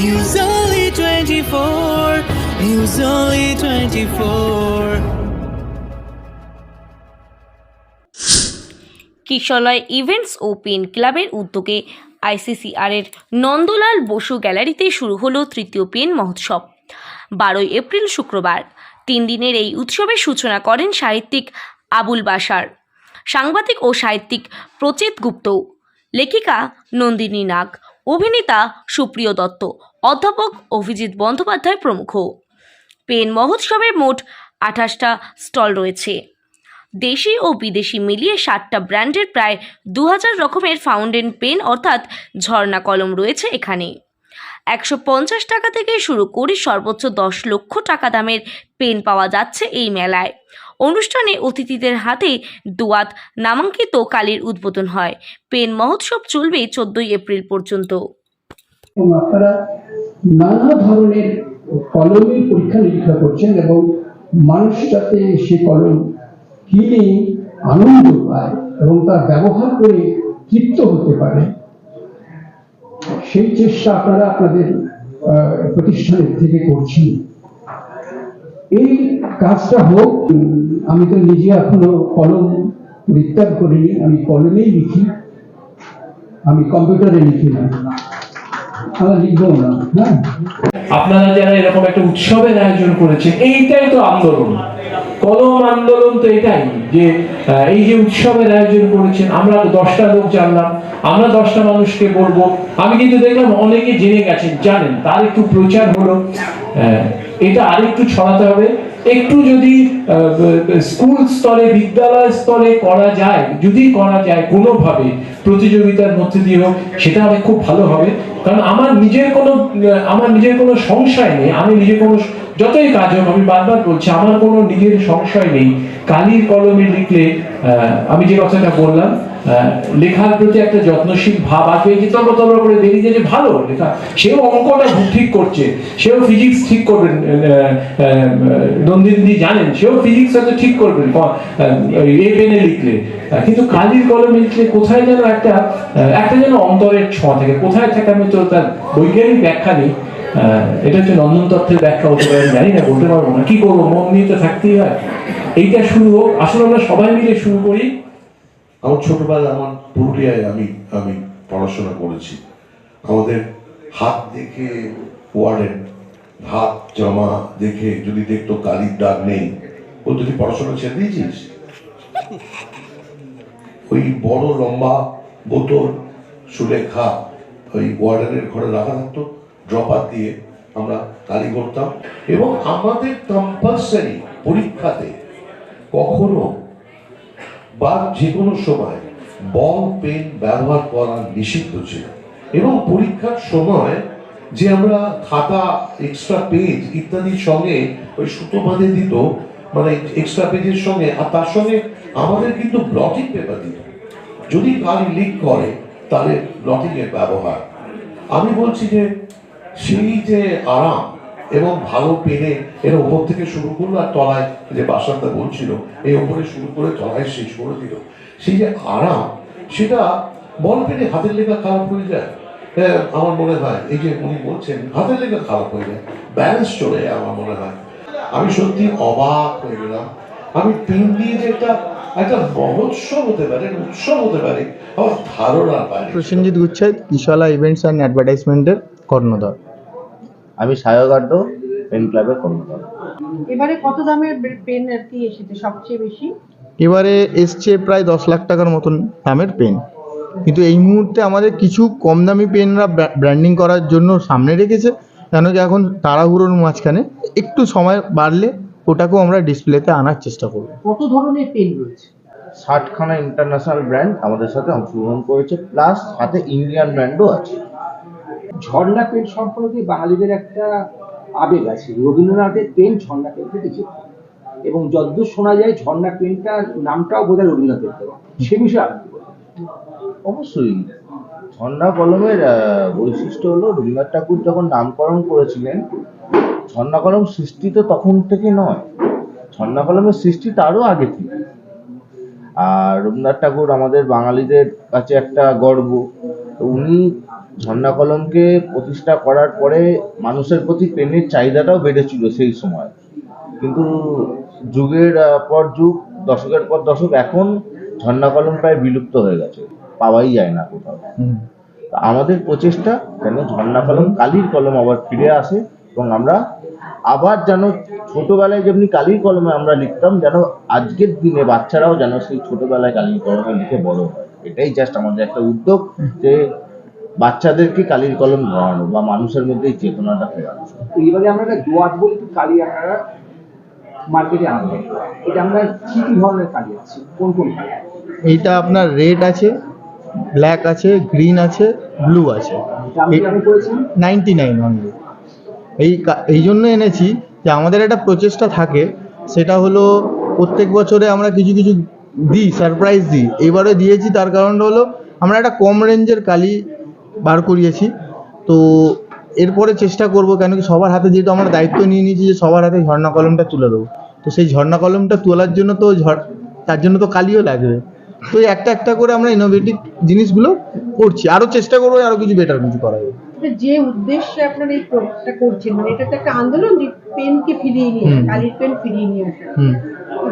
News Only 24. News Only 24. Kishalay events ও pen ক্লাবের উদ্যোগে ICCR এর নন্দলাল বসু গ্যালারিতে শুরু হলো তৃতীয় পেন মহোৎসব বারোই এপ্রিল শুক্রবার, তিন দিনের এই উৎসবের সূচনা করেন সাহিত্যিক আবুল বাসার সাংবাদিক ও সাহিত্যিক প্রচেত গুপ্ত, লেখিকা নন্দিনী নাগ অভিনেতা সুপ্রিয় দত্ত, অধ্যাপক অভিজিৎ বন্দ্যোপাধ্যায় প্রমুখ। পেন মহোৎসবের মোট আঠাশটা স্টল রয়েছে। দেশি ও বিদেশি মিলিয়ে ষাটটা ব্র্যান্ডের প্রায় দু হাজার রকমের ফাউন্টেন পেন অর্থাৎ ঝর্ণা কলম রয়েছে এখানে। একশো পঞ্চাশ টাকা থেকে শুরু করে সর্বোচ্চ দশ লক্ষ টাকা দামের পেন পাওয়া যাচ্ছে এই মেলায়। অনুষ্ঠানে অতিথিদের হাতে দোয়াত নামাঙ্কিত কালির উদ্বোধন হয়। পেন মহোৎসব চলবে চোদ্দই এপ্রিল পর্যন্ত। নানা ধরনের কলমের পরীক্ষা নিরীক্ষা করছেন এবং মানুষ যাতে সে কলম কিনে আনন্দ পায় এবং তা ব্যবহার করে তৃপ্ত হতে পারে, সেই চেষ্টা আপনারা আপনাদের প্রতিষ্ঠানের থেকে করছেন। এই কাজটা হোক, আমি তো নিজে এখনও কলম পরিত্যাগ করিনি, আমি কলমেই লিখি। আমি কম্পিউটারে লিখি না। আপনারা যারা এরকম একটা উৎসবের আয়োজন এইটাই তো আন্দোলন। কলম আন্দোলন তো এটাই যে এই যে উৎসবের আয়োজন করেছেন, আমরা দশটা লোক জানলাম, আমরা দশটা মানুষকে বলব। আমি কিন্তু দেখলাম অনেকে জেনে গেছেন, জানেন, তার একটু প্রচার হলো এটা আরেকটু ছড়াতে হবে। একটু যদি স্কুল স্তরে, বিদ্যালয় স্তরে করা যায়, যদি করা যায় কোনোভাবে, প্রতিযোগিতার মধ্যে দিয়ে হোক, সেটা হবে খুব ভালো হবে। কারণ আমার নিজের কোনো, আমার নিজের কোনো সংশয় নেই, আমি নিজে কোনো, যতই কাজ হোক, আমি বারবার বলছি, আমার কোনো নিজের সংশয় নেই। কালির কলমে লিখলে আমি যে কথাটা বললাম লেখার প্রতি একটা যত্নশীল ভাব আসবে যে করে বেরিয়ে যাচ্ছে ভালো লেখা। সেও অঙ্কটা ঠিক করছে, সেও ফিজিক্স ঠিক করবেন জানেন, সেও ফিজিক্স হয়তো ঠিক করবেন এ পেনে লিখলে। কিন্তু কালির কলমে লিখলে কোথায় যেন একটা একটা যেন অন্তরের ছোঁয়া থাকে, কোথায় থাকে আমি তো তার বৈজ্ঞানিক ব্যাখ্যা নেই। এটা হচ্ছে নন্দন তত্ত্বের ব্যাখ্যা হতে পারে জানি না, বলতে পারব না। কি করব, মন নিয়ে তো থাকতেই হয়। এইটা শুরু হোক, আসলে আমরা সবাই মিলে শুরু করি। আমার ছোটবেলায় আমার পুরুলিয়ায় আমি আমি পড়াশোনা করেছি। আমাদের হাত দেখে ওয়ার্ডেন, হাত জামা দেখে যদি দেখতো কালির দাগ নেই বলতো তুই পড়াশোনা ছেড়ে দিয়েছিস? ওই বড় লম্বা বোতল সুলেখা ওই ওয়ার্ডেনের ঘরে রাখা থাকতো ড্রপার দিয়ে আমরা কালি করতাম। এবং আমাদের কম্পালসারি পরীক্ষাতে কখনো বা যে কোনো সময় বল, পেন ব্যবহার করা নিষিদ্ধ ছিল। এবং পরীক্ষার সময় যে আমরা খাতা এক্সট্রা পেজ ইত্যাদির সঙ্গে ওই সুতো বাঁধে দিত মানে এক্সট্রা পেজের সঙ্গে, আর তার সঙ্গে আমাদের কিন্তু ব্লটিং পেপার দিত। যদি কালি লিক করে, তাহলে ব্লটিং এর ব্যবহার। আমি বলছি যে, সেই যে আরাম এবং ভালো পেনে এর ওপর থেকে শুরু করল আর তলায় যে বাসাটা বলছিল এই ওপরে শুরু করে তলায় শেষ করে দিল। সেই যে আরাম সেটা বল পেনে হাতের লেখা খারাপ হয়ে যায়। হ্যাঁ, আমার মনে হয় এই যে উনি বলছেন হাতের লেখা খারাপ হয়ে যায় ব্যালেন্স চলে যায় আমার মনে হয়। আমি সত্যি অবাক হয়ে গেলাম। আমি পেন দিয়ে যে একটা একটা মহোৎসব হতে পারে উৎসব হতে পারে আমার ধারণার বাইরে প্রসেনজিৎ গুচ্ছাই কিশলা ইভেন্টস অ্যান্ড অ্যাডভার্টাইজমেন্টের কর্ণধার। আমি সায়কার্য পেন ক্লাবের কর্মকর্তা। এবারে কত দামের পেন আর কি এসেছে সবচেয়ে বেশি? এবারে এসছে প্রায় দশ লাখ টাকার মতন দামের পেন কিন্তু এই মুহূর্তে আমাদের কিছু কম দামি পেনরা ব্র্যান্ডিং করার জন্য সামনে রেখেছে কেন কি এখন তাড়াহুড়োর মাঝখানে একটু সময় বাড়লে ওটাকেও আমরা ডিসপ্লেতে আনার চেষ্টা করব। কত ধরনের পেন রয়েছে? ষাটখানা ইন্টারন্যাশনাল ব্র্যান্ড আমাদের সাথে অংশগ্রহণ করেছে প্লাস সাথে ইন্ডিয়ান ব্র্যান্ডও আছে। ঝর্ণা পেন সম্পর্কে বাঙালিদের একটা আবেগ আছে। রবীন্দ্রনাথের পেন ঝর্ণা পেনকে লিখে এবং যদ্দূর শোনা যায়, ঝর্ণা পেনটার নামটাও বোধহয় রবীন্দ্রনাথের দেওয়া। সে বিষয়ে অবশ্যই। ঝর্ণা কলমের বৈশিষ্ট্য হলো রবীন্দ্রনাথ ঠাকুর যখন নামকরণ করেছিলেন, ঝর্ণা কলম সৃষ্টি তো তখন থেকে নয়। ঝর্ণা কলমের সৃষ্টি তারও আগে থেকে। আর রবীন্দ্রনাথ ঠাকুর আমাদের বাঙালিদের কাছে একটা গর্ব। উনি ঝর্ণা কলমকে প্রতিষ্ঠা করার পরে মানুষের প্রতি পেনের চাহিদাটাও বেড়েছিল সেই সময়। কিন্তু যুগের পর যুগ দশকের পর দশক এখন ঝর্ণা কলম প্রায় বিলুপ্ত হয়ে গেছে পাওয়াই যায় না কোথাও। তা আমাদের প্রচেষ্টা যেন ঝর্ণা কলম কালির কলম আবার ফিরে আসে এবং আমরা আবার যেন ছোটবেলায় যেমনি কালির কলমে আমরা লিখতাম যেন আজকের দিনে বাচ্চারাও যেন সেই ছোটবেলায় কালির কলমে লিখে বড় হয়। এটাই জাস্ট আমাদের একটা উদ্যোগ যে বাচ্চাদেরকে কালির কলম ধরানো বা মানুষের মধ্যে এই চেতনাটা ফেরানো? এইবারে আমরা একটা দোয়াত বলে একটু কালি আপনারা মার্কেটে আনবেন এটা আমরা কি কি ধরনের কালি আছে? কোন কোন কালি এইটা আপনার রেড আছে ব্ল্যাক আছে গ্রিন আছে ব্লু আছে। নাইনটি নাইন অনলি এই এই জন্য এনেছি যে আমাদের একটা প্রচেষ্টা থাকে সেটা হলো প্রত্যেক বছরে আমরা কিছু কিছু দিই সারপ্রাইজ দিই। এবারে দিয়েছি তার কারণটা হলো আমরা একটা কম রেঞ্জের কালি বার করিয়েছি। তো এরপরে চেষ্টা করব কেন কি সবার হাতে যেহেতু আমরা দায়িত্ব নিয়ে নিয়েছি যে সবার হাতে ঝর্ণা কলমটা তুলে দেবো। তো সেই ঝর্ণা কলমটা তোলার জন্য তো ঝড় তার জন্য তো কালিও লাগবে। তো একটা একটা করে আমরা ইনোভেটিভ জিনিসগুলো করছি। আরও চেষ্টা করব আরও কিছু বেটার কিছু করা যাবে যে উদ্দেশ্যে আপনারা এই প্রোডাক্টটা করছেন মানে এটা তো একটা আন্দোলন যে পেনকে ফিরিয়ে নিয়ে কালির পেন ফিরিয়ে নিয়ে আসা। হুম।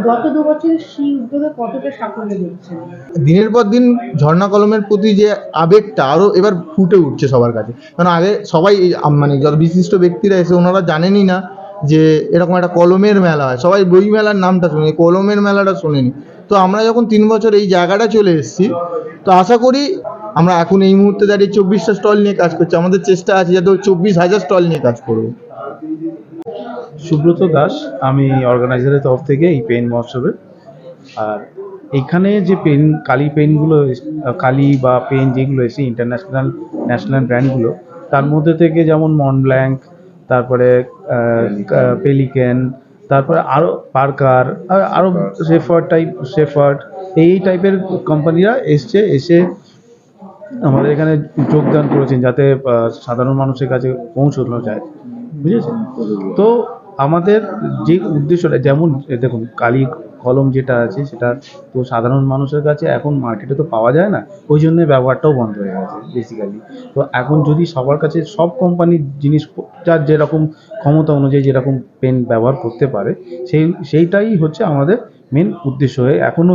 গত দু বছরে সেই উদ্যোগে কতটা সাফল্য দেখছেন? দিনের পর দিন ঝর্ণা কলমের প্রতি যে আবেগটা আরও এবার ফুটে উঠছে সবার কাছে। কারণ আগে সবাই মানে যত বিশিষ্ট ব্যক্তিরা এসে ওনারা জানেনই না যে এরকম একটা কলমের মেলা হয়। সবাই বই মেলার নামটা শুনে কলমের মেলাটা শোনেনি। তো আমরা যখন তিন বছর এই জায়গাটা চলে এসেছি, তো আশা করি আমরা এখন এই মুহূর্তে দাঁড়িয়ে চব্বিশটা স্টল নিয়ে কাজ করছি। আমাদের চেষ্টা আছে যাতে চব্বিশ হাজার স্টল নিয়ে কাজ করব। সুব্রত দাস, আমি অর্গানাইজারের তরফ থেকে এই পেন মহোৎসবের। আর এখানে যে পেন কালি পেনগুলো কালি বা পেন যেগুলো এসে ইন্টারন্যাশনাল ন্যাশনাল ব্র্যান্ডগুলো তার মধ্যে থেকে যেমন মনব্ল্যাঙ্ক তারপরে পেলিকেন তারপরে আরও পার্কার আরও শেফার্ড টাইপ শেফার্ড এই টাইপের কোম্পানিরা এসছে, এসে আমাদের এখানে যোগদান করেছেন যাতে সাধারণ মানুষের কাছে পৌঁছানো যায়। বুঝেছেন? তো আমাদের যে উদ্দেশ্যটা, যেমন দেখুন, কালি কলম যেটা আছে, সেটা তো সাধারণ মানুষের কাছে এখন মার্কেটে তো পাওয়া যায় না, ওই জন্য ব্যবহারটাও বন্ধ হয়ে গেছে বেসিক্যালি তো এখন যদি সবার কাছে সব কোম্পানির জিনিস, যার যেরকম ক্ষমতা অনুযায়ী যেরকম পেন ব্যবহার করতে পারে, সেই, সেইটাই হচ্ছে আমাদের মেন উদ্দেশ্য হয়ে এখনও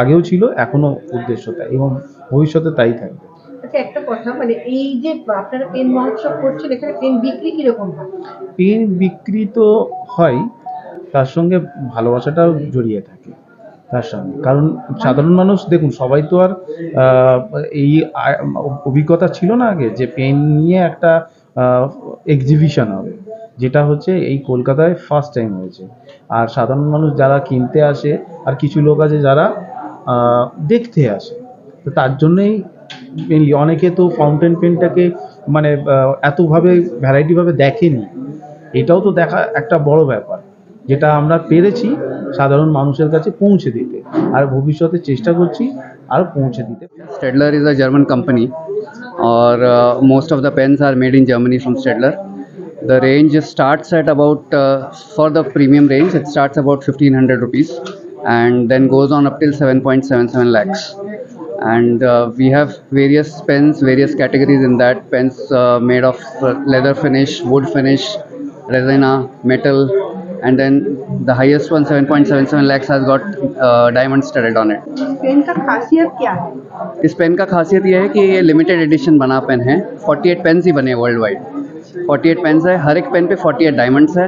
আগেও ছিল এখনও উদ্দেশ্য তাই এবং ভবিষ্যতে তাই থাকবে। আচ্ছা একটা কথা মানে এই যে আপনারা পেন মহোৎসব করছেন, এখানে পেন বিক্রি কীরকম হয়? পেন বিক্রি তো হয়, তার সঙ্গে ভালোবাসাটাও জড়িয়ে থাকে, তার সঙ্গে। কারণ সাধারণ মানুষ, দেখুন, সবাই তো আর এই অভিজ্ঞতা ছিল না আগে যে পেন নিয়ে একটা এক্সিবিশন হবে, যেটা হচ্ছে এই কলকাতায় ফার্স্ট টাইম হয়েছে। আর সাধারণ মানুষ যারা কিনতে আসে, আর কিছু লোক আছে যারা দেখতে আসে, তো তার জন্যই মেনলি অনেকে তো ফাউন্টেন পেনটাকে মানে এতভাবে ভ্যারাইটিভাবে দেখেনি। এটাও তো দেখা একটা বড় ব্যাপার, যেটা আমরা পেরেছি সাধারণ মানুষের কাছে পৌঁছে দিতে। আর ভবিষ্যতে চেষ্টা করছি আর পৌঁছে দিতে। Staedtler is a German company R most of the pens are made in Germany from Staedtler the range starts at about for the premium range it starts about fifteen hundred rupees and then goes on up seven point seven seven lakhs And uh, we have various pens, various categories in that pens uh, made of uh, leather finish, wood finish, resina, metal, and then the highest one 7.77 lakhs has got uh, diamond studded on it. Pen का खासियत क्या है इस pen का खासियत ये है कि ये लिमिटेड एडिशन बना पेन है 48 पेन्स ही बने वर्ल्ड वाइड 48 पेन्स है हर एक पेन पे 48 डायमंड्स है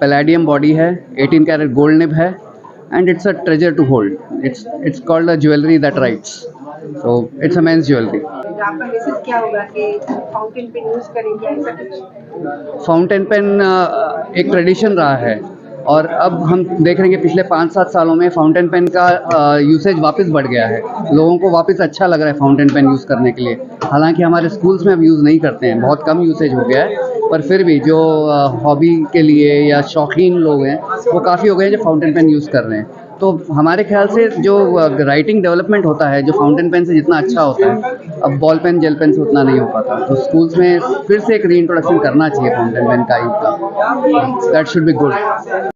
पैलाडियम बॉडी है 18 कैरेट गोल्ड निब है hold it's it's called a jewellery that writes so it's a men's jewellery आपका मैसेज क्या होगा कि फाउंटेन पेन यूज़ करेंगे ऐसा कुछ फाउंटेन पेन एक ट्रेडिशन रहा है। और अब हम देख रहे हैं कि पिछले पाँच सात सालों में फाउंटेन पेन का यूसेज वापस बढ़ गया है। लोगों को वापस अच्छा लग रहा है फाउंटेन पेन यूज़ करने के लिए। हालाँकि हमारे स्कूल्स में अब यूज़ नहीं करते हैं। बहुत कम यूसेज हो गया है। पर फिर भी जो हॉबी के लिए या शौकीन लोग हैं, वो काफ़ी हो गए हैं जो फाउंटेन पेन यूज़ कर रहे हैं। तो हमारे ख्याल से जो राइटिंग डेवलपमेंट होता है, जो फाउंटेन पेन से जितना अच्छा होता है, अब बॉल पेन जेल पेन से उतना नहीं हो पाता। तो स्कूल्स में फिर से एक री इंट्रोडक्शन करना चाहिए फाउंटेन पेन का ही, का। That should be good